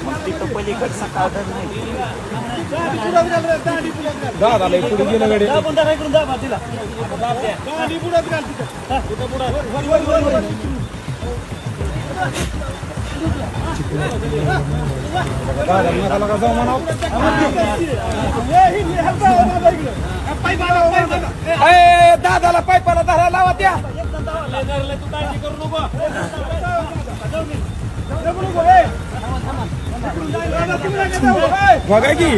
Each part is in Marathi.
मग तिथं पलीकडचा कागद नाही दादाला पुढे गेलं गडे दादा नका लगा जाऊ म्हणाव ए, दादाला पायपाला धरा लावा त्या बघा की.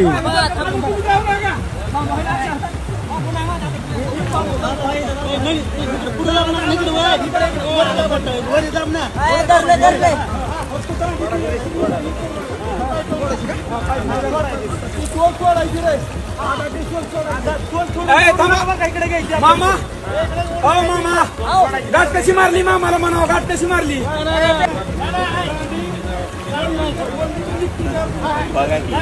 मामा. हो मामा. गाठ कशी मारली? मामाला म्हणावं गाठ कशी मारली? बघा की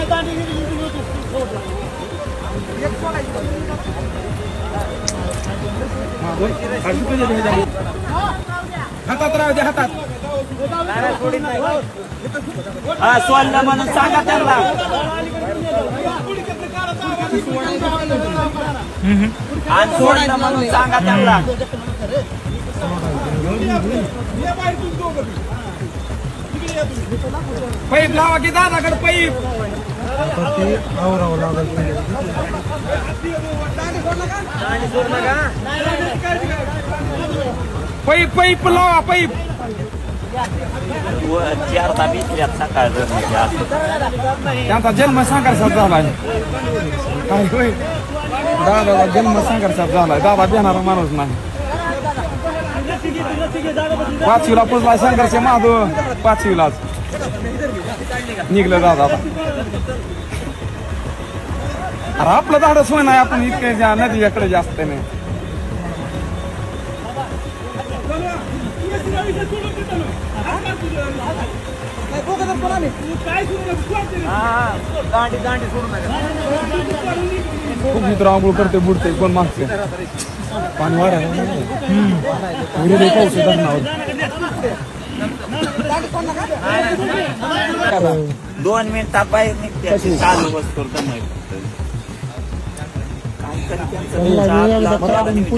हातात राहू दे हातात. हा सोडलं म्हणून सांगा त्यांना. आणि सोडलं म्हणून सांगा त्यांना. पाईप लावा की दादाकडे पाईप पाईप पाईप लावा पाईप व चारदा भिजल्यात सकाळ म्हणजे असं त्यांचा जन्म संघर्षात झालाय. दादाचा जन्म संघर्षात झालाय. दादा देणारा माणूस नाही. पाचवीला पुजला संघर्ष महादो पाचवीलाच निघलं दादा आता. अरे आपलं झाडच होय नाही आपण इतके ज्या नदीकडे जास्त नाही खूप मित्र आंघोळ करते बुडते कोण मागते पाणी वाढायला पाऊस धरणावर दोन मिनिटात बाहेर निघते. चालू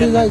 नाही